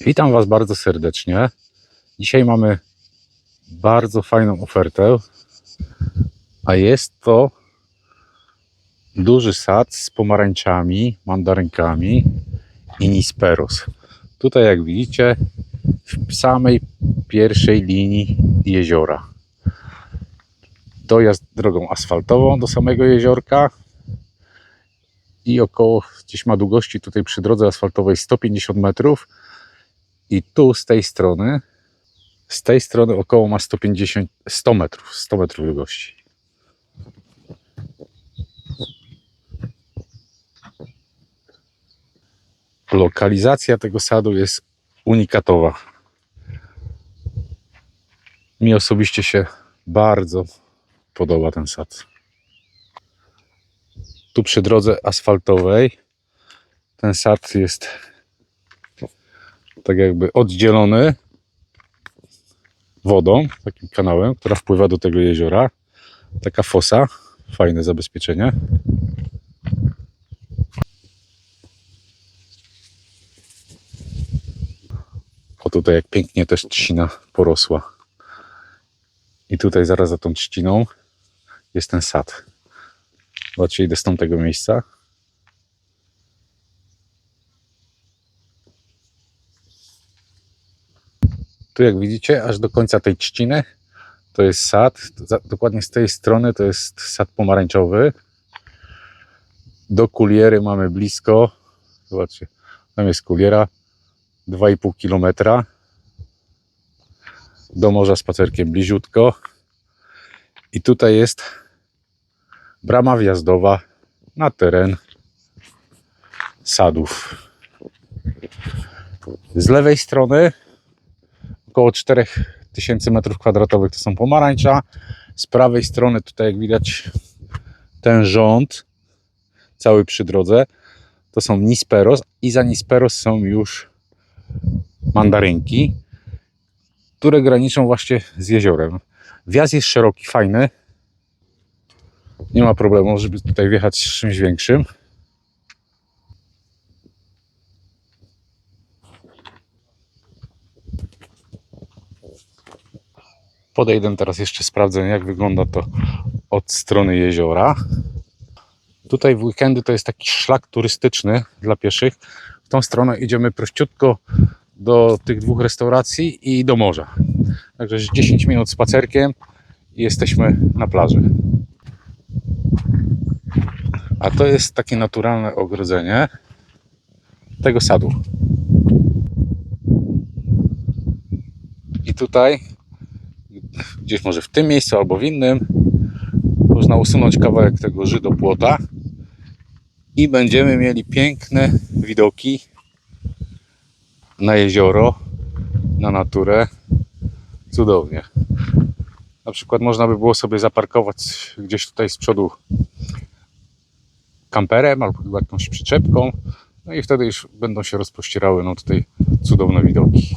Witam Was bardzo serdecznie. Dzisiaj mamy bardzo fajną ofertę, a jest to duży sad z pomarańczami, mandarynkami i nisperos. Tutaj, jak widzicie, w samej pierwszej linii jeziora. Dojazd drogą asfaltową do samego jeziorka i około gdzieś ma długości tutaj przy drodze asfaltowej 150 metrów i tu z tej strony z tej strony około ma 150 100 metrów 100 metrów długości. Lokalizacja tego sadu jest unikatowa. Mi osobiście się bardzo podoba ten sad. Tu przy drodze asfaltowej ten sad jest tak jakby oddzielony wodą, takim kanałem, która wpływa do tego jeziora. Taka fosa, fajne zabezpieczenie. O tutaj jak pięknie też trzcina porosła. I tutaj zaraz za tą trzciną jest ten sad. Zobaczcie, idę z tamtego miejsca. Tu jak widzicie, aż do końca tej trzciny to jest sad. Dokładnie z tej strony to jest sad pomarańczowy. Do kuliery mamy blisko. Zobaczcie, tam jest kuliera. 2,5 km. Do morza spacerkiem bliziutko. I tutaj jest brama wjazdowa na teren sadów. Z lewej strony około 4000 m2 to są pomarańcza. Z prawej strony tutaj jak widać ten rząd cały przy drodze to są nisperos i za nisperos są już mandarynki, które graniczą właśnie z jeziorem. Wjazd jest szeroki, fajny. Nie ma problemu, żeby tutaj wjechać z czymś większym. Podejdę teraz jeszcze sprawdzę, jak wygląda to od strony jeziora. Tutaj w weekendy to jest taki szlak turystyczny dla pieszych. W tą stronę idziemy prościutko do tych dwóch restauracji i do morza. Także jest 10 minut spacerkiem i jesteśmy na plaży. A to jest takie naturalne ogrodzenie tego sadu. I tutaj gdzieś może w tym miejscu albo w innym można usunąć kawałek tego żydopłota i będziemy mieli piękne widoki na jezioro, na naturę. Cudownie. Na przykład można by było sobie zaparkować gdzieś tutaj z przodu kamperem albo jakąś przyczepką. No i wtedy już będą się rozpościerały no tutaj cudowne widoki.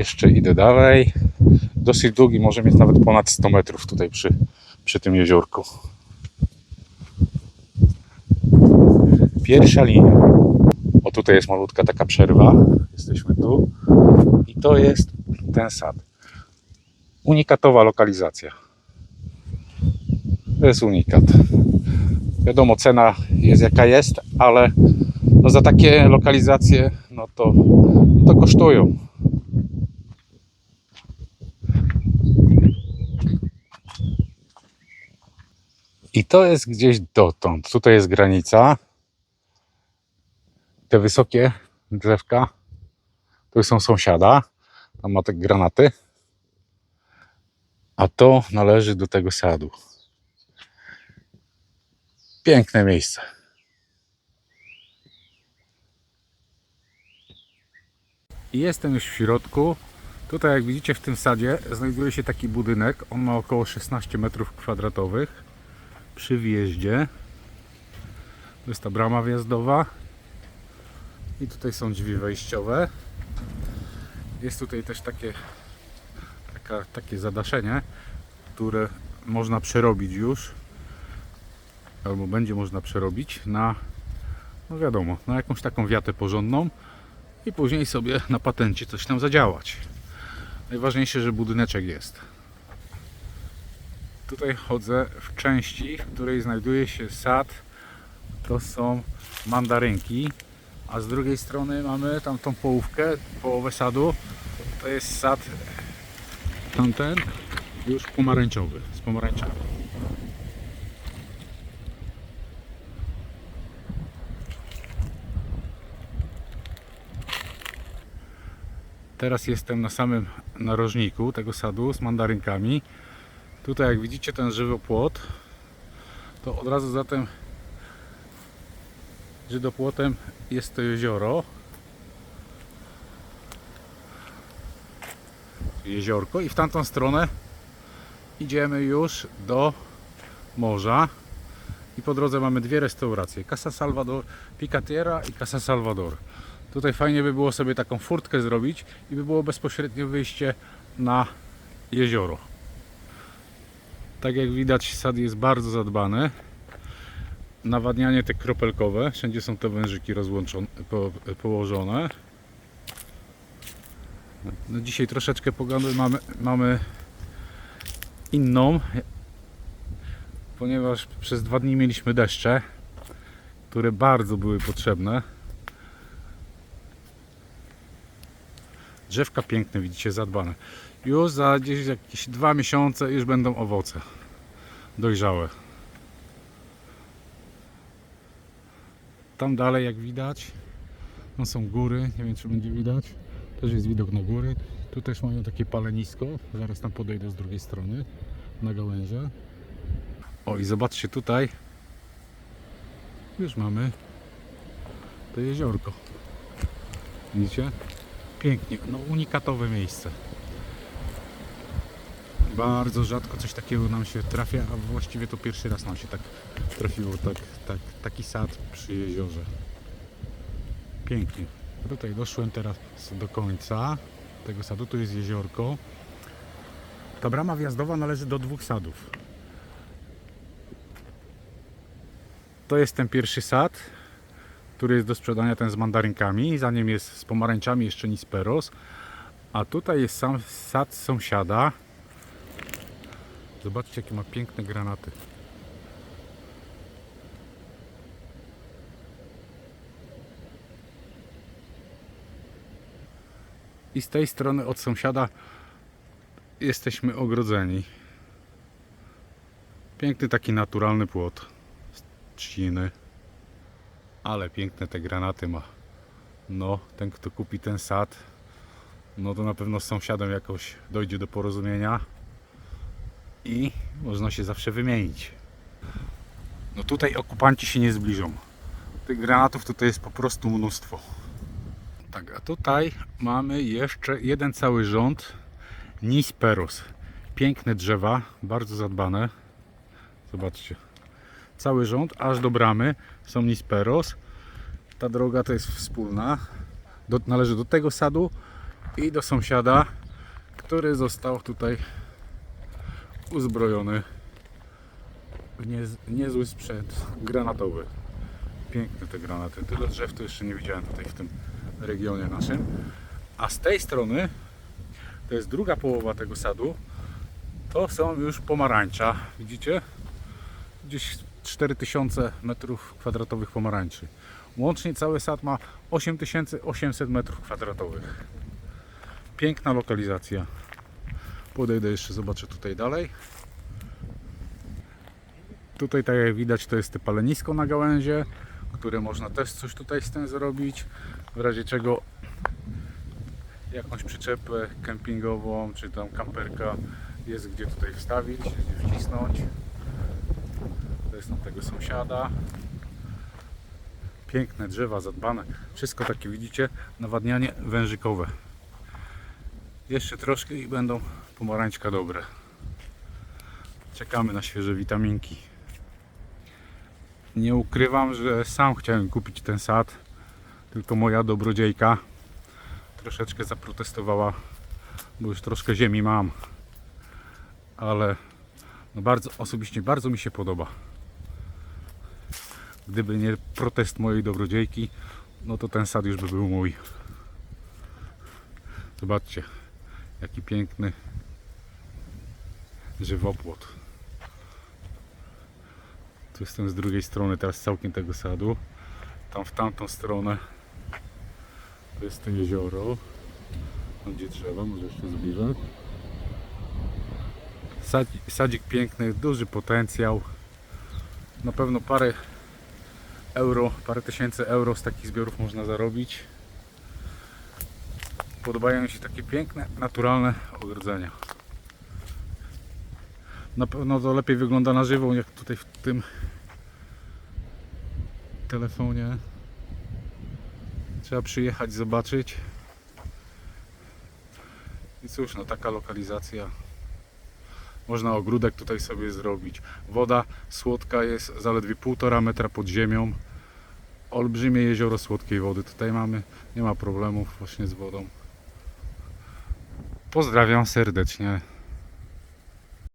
Jeszcze idę dalej. Dosyć długi, może mieć nawet ponad 100 metrów tutaj przy, przy tym jeziorku. Pierwsza linia. O tutaj jest malutka taka przerwa. Jesteśmy tu. I to jest ten sad. Unikatowa lokalizacja. To jest unikat. Wiadomo, cena jest jaka jest, ale no za takie lokalizacje no to, to kosztują. I to jest gdzieś dotąd. Tutaj jest granica. Te wysokie drzewka to są sąsiada. Tam ma te granaty. A to należy do tego sadu. Piękne miejsce. Jestem już w środku. Tutaj jak widzicie w tym sadzie znajduje się taki budynek. On ma około 16 metrów kwadratowych przy wjeździe. To jest ta brama wjazdowa. I tutaj są drzwi wejściowe. Jest tutaj też takie, taka, takie zadaszenie, które można przerobić już. Albo będzie można przerobić na no wiadomo, na jakąś taką wiatę porządną i później sobie na patencie coś tam zadziałać. Najważniejsze, że budyneczek jest. Tutaj chodzę w części, w której znajduje się sad. To są mandarynki, a z drugiej strony mamy tam tą połówkę, połowę sadu. To jest sad tamten już pomarańczowy, z pomarańczami. Teraz jestem na samym narożniku tego sadu z mandarynkami. Tutaj jak widzicie ten żywopłot, to od razu za tym żydopłotem jest to jezioro. Jeziorko i w tamtą stronę idziemy już do morza. I po drodze mamy dwie restauracje. Casa Salvador, Picatiera i Casa Salvador. Tutaj fajnie by było sobie taką furtkę zrobić i by było bezpośrednie wyjście na jezioro. Tak jak widać sad jest bardzo zadbany. Nawadnianie te kropelkowe, wszędzie są te wężyki rozłączone, po, położone. No dzisiaj troszeczkę pogody mamy, mamy inną, ponieważ przez dwa dni mieliśmy deszcze, które bardzo były potrzebne. Drzewka piękne, widzicie, zadbane. Już za gdzieś jakieś dwa miesiące już będą owoce dojrzałe. Tam dalej, jak widać, no są góry. Nie wiem, czy będzie widać. Też jest widok na góry. Tu też mają takie palenisko. Zaraz tam podejdę z drugiej strony na gałęzie. O i zobaczcie tutaj. Już mamy to jeziorko. Widzicie? Pięknie, no unikatowe miejsce. Bardzo rzadko coś takiego nam się trafia, a właściwie to pierwszy raz nam się tak trafiło, tak, tak, taki sad przy jeziorze. Pięknie. Tutaj doszłem teraz do końca tego sadu, tu jest jeziorko. Ta brama wjazdowa należy do dwóch sadów. To jest ten pierwszy sad, który jest do sprzedania ten z mandarynkami. Za nim jest z pomarańczami jeszcze Nisperos. A tutaj jest sam sad sąsiada. Zobaczcie jakie ma piękne granaty. I z tej strony od sąsiada jesteśmy ogrodzeni. Piękny taki naturalny płot z trzciny. Ale piękne te granaty ma. No, ten kto kupi ten sad, no to na pewno z sąsiadem jakoś dojdzie do porozumienia i można się zawsze wymienić. No tutaj okupanci się nie zbliżą. Tych granatów tutaj jest po prostu mnóstwo. Tak, a tutaj mamy jeszcze jeden cały rząd Nisperos. Piękne drzewa, bardzo zadbane. Zobaczcie. Cały rząd, aż do bramy są Nisperos. Ta droga to jest wspólna. Do, należy do tego sadu i do sąsiada, który został tutaj uzbrojony w niez, niezły sprzęt granatowy. Piękne te granaty. Tyle drzew to jeszcze nie widziałem tutaj w tym regionie naszym. A z tej strony, to jest druga połowa tego sadu, to są już pomarańcza. Widzicie? Gdzieś 4000 metrów kwadratowych pomarańczy. Łącznie cały sad ma 8800 metrów kwadratowych. Piękna lokalizacja. Podejdę jeszcze, zobaczę tutaj dalej. Tutaj, tak jak widać, to jest te palenisko na gałęzie, które można też coś tutaj z tym zrobić. W razie czego jakąś przyczepę kempingową, czy tam kamperka jest gdzie tutaj wstawić, gdzie wcisnąć. To jest tam tego sąsiada. Piękne drzewa, zadbane. Wszystko takie widzicie, nawadnianie wężykowe. Jeszcze troszkę i będą pomarańczka dobre. Czekamy na świeże witaminki. Nie ukrywam, że sam chciałem kupić ten sad, tylko moja dobrodziejka troszeczkę zaprotestowała, bo już troszkę ziemi mam. Ale no bardzo, osobiście bardzo mi się podoba. Gdyby nie protest mojej dobrodziejki, no to ten sad już by był mój. Zobaczcie, jaki piękny żywopłot. Tu jestem z drugiej strony teraz całkiem tego sadu. Tam w tamtą stronę to jest to jezioro. Gdzie trzeba, może jeszcze zbliżę. Sadzik, sadzik piękny, duży potencjał. Na pewno parę euro, parę tysięcy euro z takich zbiorów można zarobić. Podobają mi się takie piękne, naturalne ogrodzenia. Na pewno to lepiej wygląda na żywo, jak tutaj w tym telefonie. Trzeba przyjechać, zobaczyć. I cóż, no taka lokalizacja. Można ogródek tutaj sobie zrobić. Woda słodka jest zaledwie 1,5 metra pod ziemią. Olbrzymie jezioro słodkiej wody tutaj mamy. Nie ma problemów właśnie z wodą. Pozdrawiam serdecznie.